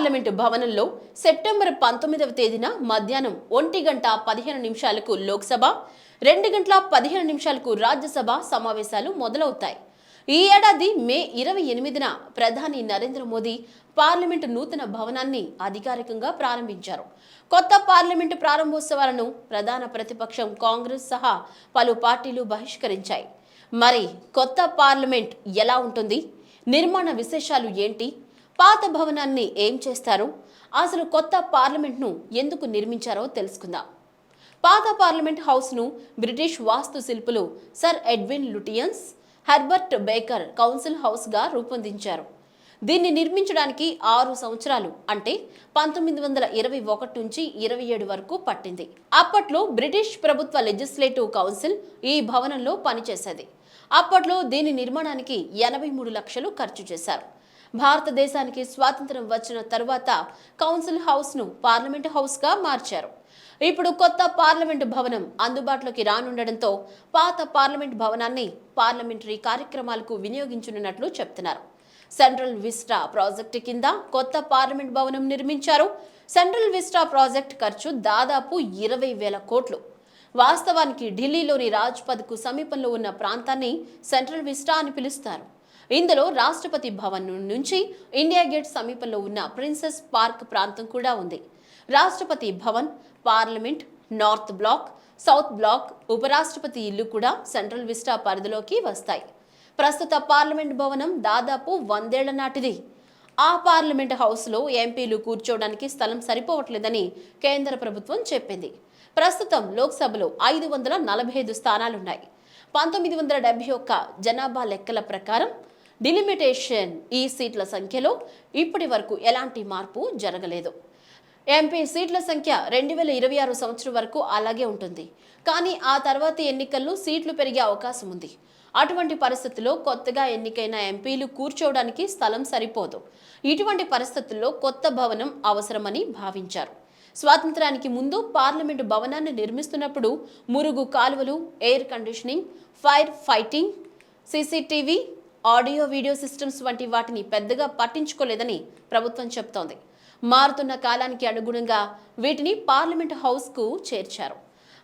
Parliament భవనంలో September పంతొమ్మిదవ తేదీన మధ్యాహ్నం ఒంటి గంట పదిహేను నిమిషాలకు లోక్సభ రెండు గంటల పదిహేను నిమిషాలకు రాజ్యసభ సమావేశాలు మొదలవుతాయి. ఈ ఏడాది మే ఇరవై ఎనిమిదిన ప్రధాని నరేంద్ర మోదీ పార్లమెంటు నూతన భవనాన్ని అధికారికంగా ప్రారంభించారు. కొత్త పార్లమెంటు ప్రారంభోత్సవాలను ప్రధాన ప్రతిపక్షం కాంగ్రెస్ సహా పలు పార్టీలు బహిష్కరించాయి. మరి కొత్త పార్లమెంట్ ఎలా ఉంటుంది? నిర్మాణ విశేషాలు ఏంటి? పాత భవనాన్ని ఏం చేస్తారు అసలు కొత్త పార్లమెంట్ను ఎందుకు నిర్మించారో తెలుసుకుందాం. పాత పార్లమెంట్ హౌస్ను British వాస్తుశిల్పులు Sir Edwin Lutyens Herbert Baker council హౌస్గా రూపొందించారు. దీన్ని నిర్మించడానికి ఆరు సంవత్సరాలు అంటే పంతొమ్మిది వందల ఇరవై ఒకటి నుంచి ఇరవై ఏడు వరకు పట్టింది. అప్పట్లో బ్రిటిష్ ప్రభుత్వ లెజిస్లేటివ్ కౌన్సిల్ ఈ భవనంలో పనిచేసేది. అప్పట్లో దీని నిర్మాణానికి ఎనభై మూడు లక్షలు ఖర్చు చేశారు. భారతదేశానికి స్వాతంత్రం వచ్చిన తర్వాత కౌన్సిల్ హౌస్ను పార్లమెంట్ హౌస్గా మార్చారు. ఇప్పుడు కొత్త పార్లమెంటు భవనం అందుబాటులోకి రానుండడంతో పాత పార్లమెంట్ భవనాన్ని పార్లమెంటరీ కార్యక్రమాలకు వినియోగించనున్నట్లు చెప్తున్నారు. సెంట్రల్ విస్టా ప్రాజెక్టు కింద కొత్త పార్లమెంట్ భవనం నిర్మించారు. సెంట్రల్ విస్టా ప్రాజెక్ట్ ఖర్చు దాదాపు ఇరవై వేల కోట్లు. వాస్తవానికి ఢిల్లీలోని రాజ్పథ్కు సమీపంలో ఉన్న ప్రాంతాన్ని సెంట్రల్ విస్టా అని పిలుస్తారు. ఇందులో రాష్ట్రపతి భవన్ నుంచి ఇండియా గేట్ సమీపంలో ఉన్న ప్రిన్సెస్ పార్క్ ప్రాంతం కూడా ఉంది. Rashtrapati Bhavan parliament North Block South Block ఉపరాష్ట్రపతి ఇల్లు కూడా సెంట్రల్ విస్టా పరిధిలోకి వస్తాయి. ప్రస్తుత పార్లమెంట్ భవనం దాదాపు వందేళ్ళ నాటిది. ఆ పార్లమెంట్ హౌస్లో ఎంపీలు కూర్చోవడానికి స్థలం సరిపోవట్లేదని కేంద్ర ప్రభుత్వం చెప్పింది. ప్రస్తుతం లోక్సభలో ఐదు వందల నలభై ఐదు స్థానాలున్నాయి. పంతొమ్మిది వందల డెబ్బై ఒక్క జనాభా లెక్కల ప్రకారం డిలిమిటేషన్ ఈ e సీట్ల సంఖ్యలో ఇప్పటి వరకు ఎలాంటి మార్పు జరగలేదు. ఎంపీ సీట్ల సంఖ్య రెండు వేల ఇరవై ఆరు సంవత్సరం వరకు అలాగే ఉంటుంది. కానీ ఆ తర్వాతి ఎన్నికల్లో సీట్లు పెరిగే అవకాశం ఉంది. అటువంటి పరిస్థితుల్లో కొత్తగా ఎన్నికైన ఎంపీలు కూర్చోవడానికి స్థలం సరిపోదు. ఇటువంటి పరిస్థితుల్లో కొత్త భవనం అవసరమని భావించారు. స్వాతంత్రానికి ముందు పార్లమెంటు భవనాన్ని నిర్మిస్తున్నప్పుడు మురుగు కాలువలు air conditioning fire fighting CCTV audio video systems వంటి వాటిని పెద్దగా పట్టించుకోలేదని ప్రభుత్వం చెప్తోంది మారుతున్న కాలానికి అనుగుణంగా వీటిని పార్లమెంట్ హౌస్కు చేర్చారు.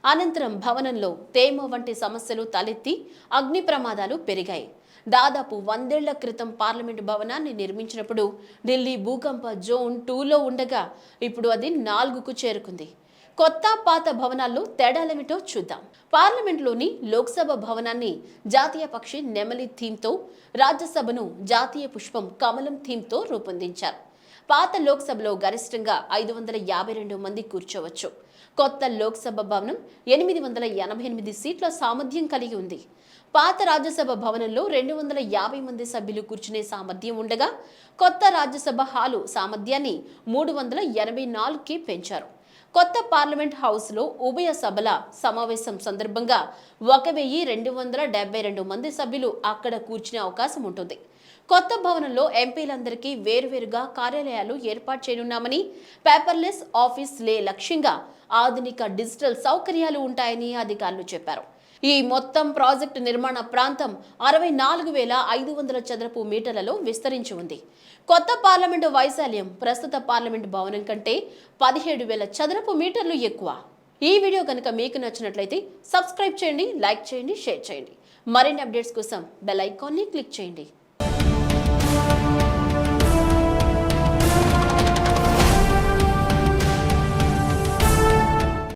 అనంతరం భవనంలో తేమ వంటి సమస్యలు తలెత్తి అగ్ని ప్రమాదాలు పెరిగాయి. దాదాపు వందేళ్ళ క్రితం పార్లమెంట్ భవనాన్ని నిర్మించినప్పుడు ఢిల్లీ భూకంప జోన్ టూలో ఉండగా ఇప్పుడు అది నాలుగుకు చేరుకుంది. కొత్త పాత భవనాల్లో తేడాలేమిటో చూద్దాం. పార్లమెంట్లోని లోక్సభ భవనాన్ని జాతీయ పక్షి నెమలి థీమ్తో రాజ్యసభను జాతీయ పుష్పం కమలం థీమ్తో రూపొందించారు. పాత లోక్సభలో గరిష్టంగా ఐదు వందల యాభై రెండు మంది కూర్చోవచ్చు. కొత్త లోక్సభ భవనం ఎనిమిది వందల ఎనభై ఎనిమిది సీట్ల సామర్థ్యం కలిగి ఉంది. పాత రాజ్యసభ భవనంలో రెండు వందల యాభై మంది సభ్యులు కూర్చునే సామర్థ్యం ఉండగా కొత్త రాజ్యసభ హాలు సామర్థ్యాన్ని మూడు వందల ఎనభై నాలుగుకి పెంచారు. కొత్త పార్లమెంట్ హౌస్లో ఉభయ సభల సమావేశం సందర్భంగా ఒక వెయ్యి రెండు వందల డెబ్బై రెండు మంది సభ్యులు అక్కడ కూర్చునే అవకాశం ఉంటుంది. కొత్త భవనంలో ఎంపీలందరికీ వేరువేరుగా కార్యాలయాలు ఏర్పాటు చేయనున్నామని పేపర్లెస్ ఆఫీస్ లే లక్ష్యంగా ఆధునిక డిజిటల్ సౌకర్యాలు ఉంటాయని అధికారులు చెప్పారు. ఈ మొత్తం ప్రాజెక్టు నిర్మాణ ప్రాంతం అరవై నాలుగు వేల ఐదు వందల చదరపు మీటర్లలో విస్తరించి ఉంది. కొత్త పార్లమెంటు వైశాల్యం ప్రస్తుత పార్లమెంటు భవనం కంటే పదిహేడు వేల చదరపు మీటర్లు ఎక్కువ. ఈ వీడియో కనుక మీకు నచ్చినట్లయితే సబ్స్క్రైబ్ చేయండి లైక్ చేయండి షేర్ చేయండి. మరిన్ని అప్డేట్స్ కోసం బెల్ ఐకాన్ని క్లిక్ చేయండి.